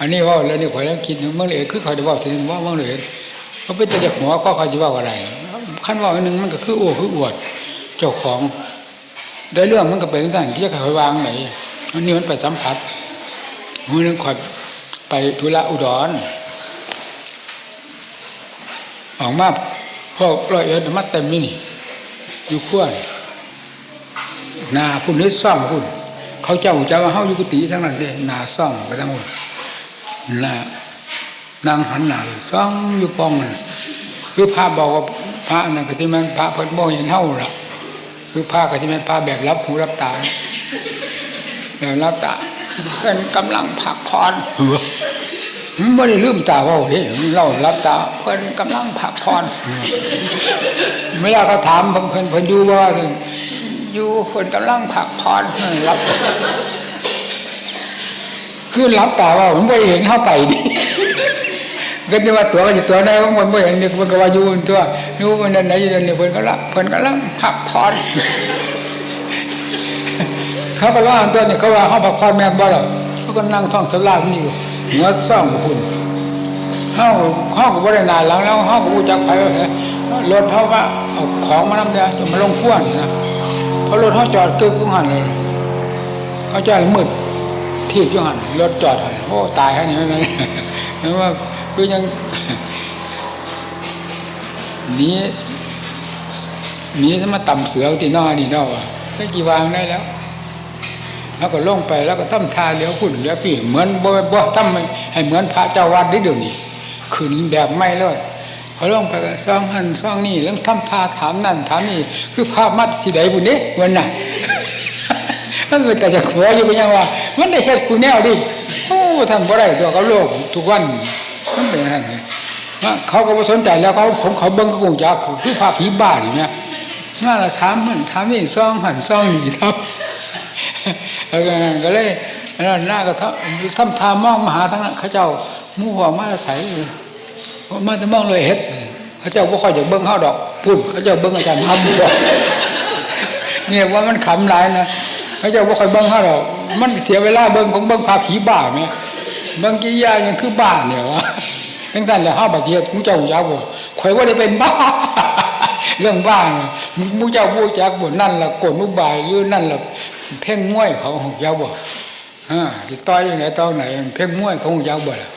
อันนี้ว่าแล้วนี่ข่อยแล้วคิดเมื่อเลยคือข่อยได้บอกถึงว่าเมื่อเลยเขาเป็นแต่จากหัวก็เขาจะว่าอะไรขั้นว่าอันหนึ่งมันก็คืออ้วคืออวด เจ้าของ ได้เรื่องมันก็เป็นต่างที่จะข่อยวางไหนอันนี้มันไปสัมผัสมือนึงข่อยไปธุระอุดรออกมาพวกร้อยเอ็ดมาเต็มนี่นี่อยู่ขั้วนี่นาคุณนึกซ่อมคุณเขาเจ้าจะว่าเฮาอยู่กุฏิทั้งนั้นเด้นาซ่องไปทั้งหมด น่ะนางหันหน้าซ่องอยู่ป้องนั่นคือพระบอกว่าพระนั่นก็ที่มันพระเพิ่นบ่เห็นเฮาล่ะ คือพระก็ที่มันพระแบบรับหูรับตาแบบรับตาเพิ่นกำลังพักผ่อไม่ได้ลืมตาว่าเด้เรารับตาเพิ่นกำลังพักผ่อนเวลาเขาถามเพิ่นเพิ่นเพิ่นอยู่ว่าอยู่เพิ่นกำลังพักผ่อนรับ คือรับตาว่าผมไม่เห็นเข้าไปดิก็จะว่าตัวก็จะตัวได้ของมันไม่เห็นเนี่ยมันก็ว่ายู่ตัวยู่มันนั่นไหนอยู่นั่นเนี่ยเพิ่นก็ละเพิ่นก็ละพักผ่อนเขาก็ว่าตัวเนี่ยเขาว่าเขาพักผ่อนแม่บ่หรอเขาก็นั่งท่องสลาบนี่อยู่หัวซ่องบคุณเขาเขาก็บ่ได้นานหลังแล้วเขาก็รู้จักไปว่าเนี่ยรถเขาว่าเอาของมานำเดียวมาลงพ่วงนะเพราะรถเขาจอดกึกกุ้งหันเลยเขาจอดมืด ที่จุหันรถจอดโอ้ตายแค่นี้นะเพราะว่าคือยังหนีหนีจะมาต่ำเสือที่นอนี่นอว่ะไม่กี่วางได้แล้ว แล้วก็ลงไปแล้วก็ตั้มทาเลี้ยวขุ่นเลี้ยวพี่เหมือนบ่บ่ตั้มให้เหมือนพระเจ้าวัดได้เดี๋ยวนี้ขืนแบบไม่เลิศพอลงไปก็ซ่องหันซ่องนี่เรื่องทำทาถามนั่นถามนี่คือภาพมัดสีใดบุญนี้วันน่ะ มันเป็นแต่จะขออยู่ก็ยังว่า มันได้เฮ็ดกูแนวดิโอ้ทำบ่ได้ตัวเขาโลกทุกวันมันเป็นอย่างนั้เขาก็บ่สนใจแล้วเขาของเขาเบิ่งก็คงจักคือภาพผีบ้านี่นะน่าละถามมันถามนี่ซ่องหันซ่องหนี่ครับแล้วก็เลยแล้วหน้าก็ทำทำทามองมหาทั้งนั้นเขาเจ้ามู่หัวมาใส่มาจะมองเลยเฮ็ดเขาเจ้าบ่ค่อยจะเบิ่งเฮาดอกพูดเขาเจ้าเบิ่งอาจารย์ทำเนี่ยว่ามันขำหลายนะ เขาเจ้าว่าคอยเบิ้งเขาหรอกมันเสียเวลาเบิ้งของเบิ้งพาผีบ้าไหมเบิ้งกิยายังคือบ้าเนี่ยวะทั้งท่านเลยห้าบาทเดียวมูเจ้าอยากบอกข่อยว่าได้เป็นบ้า เรื่องบ้าเนี่ยมูเจ้าบูจักบ่นั่นละกดมุบายหรือนั่นละเพ่งม้วยเขาของยาวบ่อ่าจะต่อยยังไงตอไหน เพ่งม้วยเขาของยาวบ่ล่ะ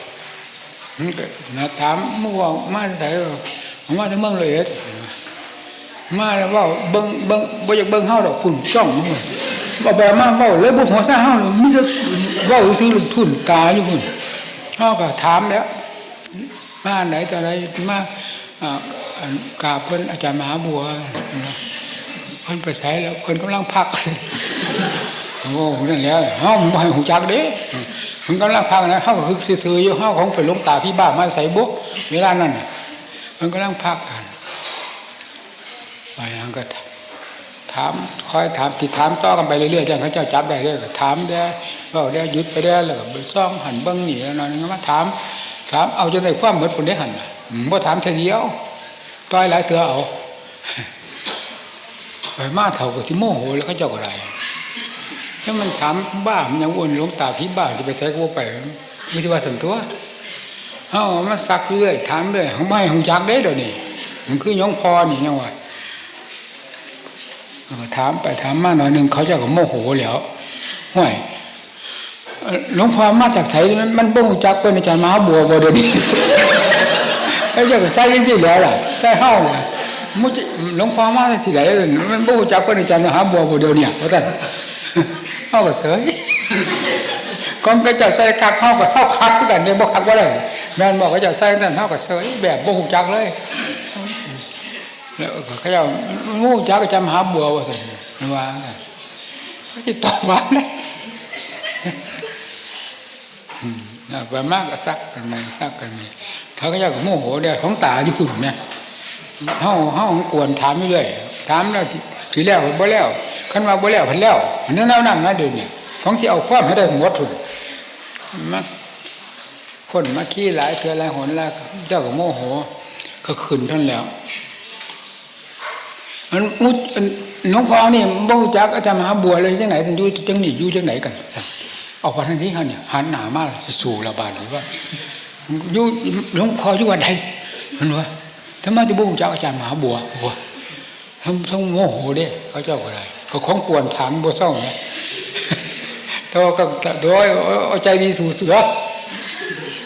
นะถามมู่ว่ามาแต่ไหนมาที่เมืองเลยเอ็ดมาแล้วว่าเบิ้งเบิ้งบ่อยากเบิ้งเฮาดอกคุณจ้องมึง บ่แบบมาเว้าเลยบ่หัวซะเฮามีแต่เว้าซื้อลงทุนกาอยู่พุ่นเฮาก็ถามแล้วมาไหนต่อไหนมาอ่ากราบเพิ่นอาจารย์มหาบัวเพิ่นไปไสแล้วเพิ่นกำลังพักสิโอ้นั่นแล้วเฮาบ่ให้ฮู้จักเด้เพิ่นกำลังพักนะเฮาก็คือซื่อๆอยู่เฮาของไปลงตาพี่บ้ามาใส่บุกเวลานั้นเพิ่นกำลังพักกันไปยังก็ ถามคอยถามติดถามต่อกันไปเรื่อยๆจนเขาเจ้าจับได้เรื่อยก็ถามได้ก็ได้ยุดไปได้แล้วก็ไปซ่อมหันเบิ้งหนีแล้วนั่นมาถาม ถามเอาจนได้ความเหมือนคนได้หันบ่ถามเทีเดียวต้อยหลายเถื่อเอาไปมาเถ่ากับที่โมโหแล้วเขาเจ้าอะไรถ้ามันถามบ้ามันยังวนหลวงตาพี่บ้าจะไปใช้กูไปไม่ใช่ว่าสันตัวเอามาซักเรื่อยถามเรื่อยของไม่ของจักได้เดี๋ยวนี้มันคือยองพอนี่ยังไง ถามไปถามมาหน่อยหนึ่งเขาจะก็โมโหแล้วห่วยหลวงพ่อมาจากไสมันมันบ่งจักเป็นอาจารย์มหาบัวบ่เดี๋ยวนี้ไอ้เจ้าก็ใช่จริงๆแล้วล่ะใช่เฮาล่ะมุจหลวงพ่อมาจากที่ไหนมันบ่งจักเป็นอาจารย์มหาบัวบ่เดี๋ยวนี้เพราะฉะนั้นเฮาก็เสยกองไปเจ้าใส่คักเฮาก็เฮาคักคือกันเนี่ยบ่คักบ่ได้แม่นบอกว่าเจ้าใส่นั่นเฮาก็เสยแบบบ่ฮู้จักเลย แล้วเขาจะงูจักจำหาบัวว่าสิว่าเขาจะตอบว่าเลยนะไปมากก็ซักกันไปซักกันไปเขาก็จะโมโหเดียวของตาอยู่คุณเนี่ยเฮาเฮากวนถามเรื่อยถามแล้วถือแล้วบ่แล้วขันว่าบ่แล้วพันแล้วนั่นแล้วนั่นนะเดี๋ยวนี้ของที่เอาความให้ได้หมดทุนมาคนมาขี้หลายเทือหลายหนแล้วเจ้าก็โมโห ก็ขึ้นท่านแล้ว มันมุดหลวงพ่อนี่บ่จักอาจารย์มหาบัวเลยจังไหนท่านอยู่จังหนีอยู่จังไหนกันออกมาทางนี้ฮะเนี่ยหันหนามากสู่ระบาดหรือว่าอยู่หลวงพ่ออยู่วันใดมันว่าทำไมจะบุ้งเจ้าอาจารย์มหาบัวบัวทำทรงโมโหเด้เขาเจ้าอะไรก็ของกวนถามบัวเศร้าเนี่ยตัวก็ตัวเอาใจดีสู่เสือ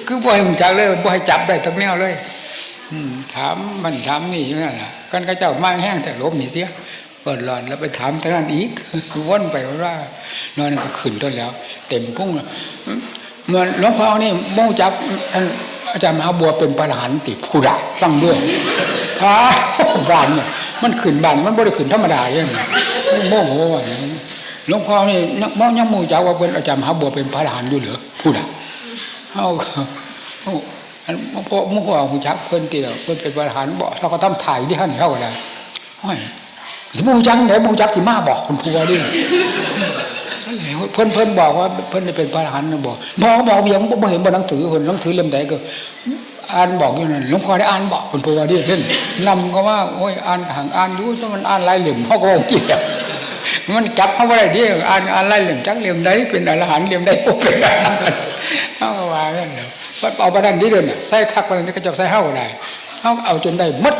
คือบ่ให้มันจักเลยบ่ให้จับได้ทั้งแนวเลย ถามมันถามนี่นั่นแหละกันก็เจ้ามาแห้งแต่ลบนี่เสียเปิดหลอนแล้วไปถามทางนั้นอีกวนไปว่านอนก็ขึ้นต้นแล้ว เต็มพุ่งเหมือนหลวงพ่อนี่มองจักท่านอาจารย์มหาบัวเป็นประหารติผู้ดะตั้งด้วยพาบานเนี่ยมันขึ้นบานมันบ่ได้ขึ้นธรรมดาอย่างนี้โมโหว่าองนี้หลวงพ่อนี่ยังมองยังมูจักว่าเป็นอาจารย์มหาบัวเป็นพระรหันอยู่เหรอผู้ดะเฮาเฮา อันพวกมุขว่าหูจักเพิ่นตีแล้วเพิ่นเป็นพระอรหันต์บ่เราก็ต้องถ่ายที่ท่านเฮาก็ได้ห้อยมูจักไหนมูจักสิมาบอกคุณผู้ว่าดิเพิ่นเพิ่นบอกว่าเพิ่นเป็นพระอรหันต์บอกบอกบอกยังบ่เห็นบนหนังสือเพิ่นหนังสือเล่มใดก็ อ่านบอกอยู่นั่นหลวงพ่อได้อ่านบอกเพิ่นพูดว่าดิเพิ่นนำก็ว่าโอ้ยอ่านห่างอ่านอยู่ซะมันอ่านลายเล่มเฮาก็บ่เกี่ยว มันจับเฮาได้ดิอ่านอ่านหลายเล่มจักเล่มใดเป็นอรหันต์เล่มใดบ่เป็นอรหันเฮาว่านั่นแหละเอาประดันนี้เด้อน่ะใส่คักประดันนี้ก็จะใส่เฮาก็ได้เฮาเอาจนได้หมด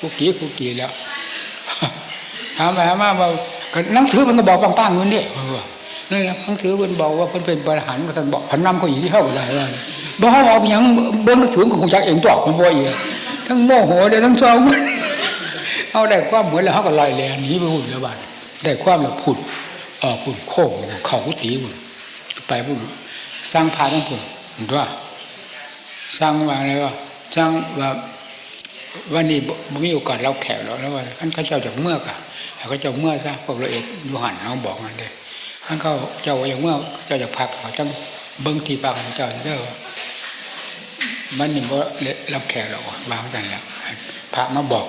กูกี่กูกี่แล้วถามไปถามมาว่าหนังสือมันก็บอกปังๆอยู่นี่ว่านี่นะหนังสือมันบอกว่ามันเป็นบริหารก็ท่านบอกพันนำก็อย่ที่เข้าไปได้ว่าบอกเขาเอาอย่างเบิ้งถึงของจักเองตัวมันบ่อยทั้งโมโหได้ทั้งชอบเอาได้ความเหมือนแล้วเขาก็ลอยแลหนีไปหุ่นแล้วบ้าน ได้ความแล้วผุดเออผุดโค้งเขากุฏิหุ่นไปพุ่นสร้างพาทั้งพุ่นเห็นว่าสร้างว่าอะไรว่าสร้างว่าวันนี้บ่มีโอกาสเราแขกเราแล้วว่าท่านเขาเจ้าจากเมื่อกะแล้วก็เจ้าเมื่อซะพวกเราเอกยูหันเขาบอกมันเลยท่านเขาเจ้าอย่างเมื่อเจ้าจากพักเขาจังเบิ้งที่พักของเจ้าเด้อมันนี่บ่รับแขกเราวางกันแล้วพระมาบอก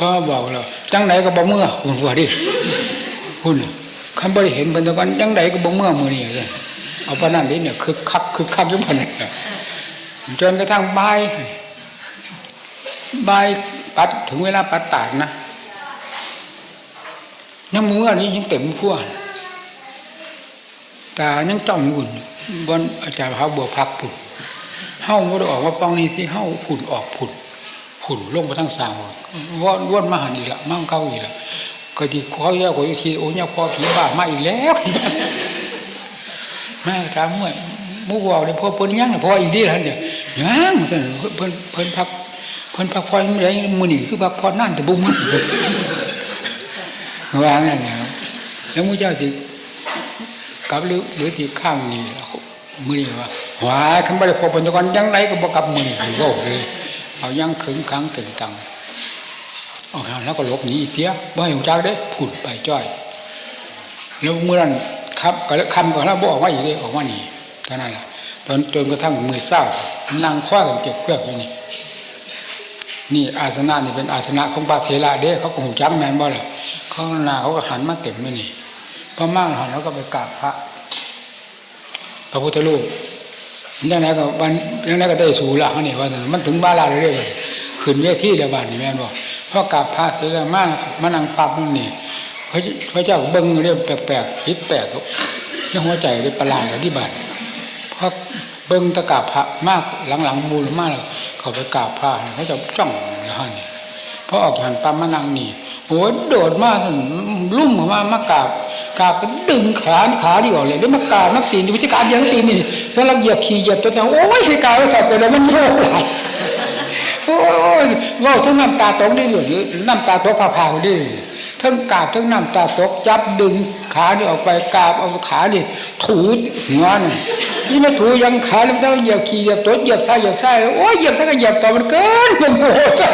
พอบอกเราจังไหนก็บ่เมื่อคุณฟัวดิคุณคันบ่ได้เห็นเพิ่นตะกอนจังไหนก็บ่เมื่อมือนี้เลยเอาปานนั้นนี่เนี่ยคึกคักคึกคักยู่ปานนั้นจนกระทั่งบ่ายบายปัดถึงเวลาปัดปากนะยังมืออันนี้ยังเต็มขั้วตายังจ้องหุ่นบนอาจารย์เขาบัวพักผุนเฮ้าก็ได้ออกว่าปองนี้ที่เฮ้าผุนออกผุน ผุนลงไปทั้งสามว่านว่นมาหันอีกละมั่งเข้าอีกละก็ที่ขอแย่กว่าอีกทีโอ้ยพอผีบ้ามาอีกแล้วแม่ถามเมื่อมุกวาวเนี่ยพอเพิ่นยังพออีกทีแล้วเนี่ยยังเพิ่นเพิ่นเพิ่นพักเพิ่นพักผ่อนอะไรมือนี่คือพักผ่อนนั่นแต่บุ้มมือว่างั้นนะครับแล้วมูเจ้าที่กลับหรือหรือที่ข้างนี่มือนี่ว่าหวาคันบ่ได้พบปัญจกรยังไรก็บ่กลับมือนี่โลกเลย เอายังขึงขังตึงตังเอาแล้วก็ลบหนีเสียบ่ให้หูจักได้ผุดไปจ้อย แล้วเมื่อนั้นครับก็คำก็แล้วบ่ออกมาอีกเลยออกมานี่เท่านั้นแหละตอนจนกระทั่งมือเศร้านั่งคว้ากันเก็บเกลือกอยู่นี่นี่อาสนะนี่เป็นอาสนะของพระเทระเด้เขาคงจักแมนบ่เล่ะเขาหน้าเขาก็หันมาเต็มไม่นี่พอมากหันแล้วก็ไปกราบพระพระพุทธรูป ยังไงก็วันยังไงก็ได้สูละเขานี่ว่ามันถึงบ้านเราเรื่อยๆขึ้นเวทีเดียวบ้านนี่แม่นบอกพอกราบพระเสร็จแล้วมามานั่งปั๊บนี่พระพระเจ้าเบิ้งเรื่องแปลกๆคิดแปลกเรื่องหัวใจเลยประหลาดที่บ้านเพราะเบิ้งตะกราบพระมากหลังๆมูลมากเขาไปกราบพระเขาจะจ้องนะฮะนี่พอออกจากปั๊มมานั่งนี่โอ้ยโดดมากถึงลุ่มมามากราบ กราบก็ดึงขาขาดีออกเลยแล้วมากราบนับตีนดูวิชการยังตีนนี่สลับเหยียบขี่เหยียบตัวเจ้าโอ้ยให้กราบแล้วสัตว์เลยมันโง่หลยโอ้ยว่าทั้งน้ำตาตกนี่อยู่น้ำตาตกผ่าๆดิทั้งกราบทั้งน้ำตาตกจับดึงขานี่ออกไปกราบเอาขาดิถูหัวนี่นี่มาถูยังขาแล้วถ้าเหยียบขี่เหยียบตัวเหยียบท้ายเหยียบท้ายโอ้ยเหยียบท้ายก็เหยียบต่อมันเกินมันโง่จ้ะ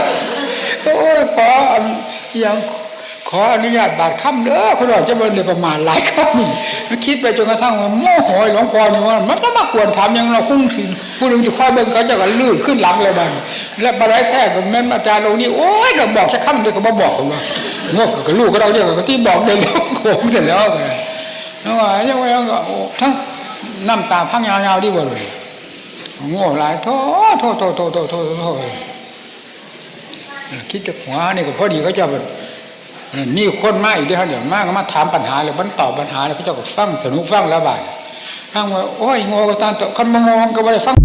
โอ้ยขอยัง ขออนุญาตบาดค่ำเด้อเขาบอกจะเป็นเดือประมาณหลายค่ำคิดไปจนกระทั่งว่าโม่หอยหลวงพ่อนี่ว่ามันก็มากวนถามยังเราคุ้งถึงผู้หนึ่งจะคอยเบิ่งเขาจะก็ลื่นขึ้นหลังเลยบ้างและบาดแท้ก็แม่อาจารย์ลงนี่โอ้ยก็บอกสักคำเดียวก็มาบอกผมว่าโง่กับลูกก็เราเนี่ยก็ที่บอกเด็กโขงเสร็จแล้วไงแล้วว่ายังไงก็ทั้งน้ำตาพังยาวๆดีกว่าเลยโง่หลายโทษโทษโทษโทษโทษโทษคิดจะหัวนี่ก็พอดีเขาจะแบบ นี่คนมาอีกเดียวเดี๋ยวมากก็มาถามปัญหาเลยมันตอบปัญหาเลยพระเจ้าก็ฟังสนุกฟังแล้วบ่ายฟังว่าโอ้ยงอก็ตามต่อคันมางงก็บ่ได้ฟัง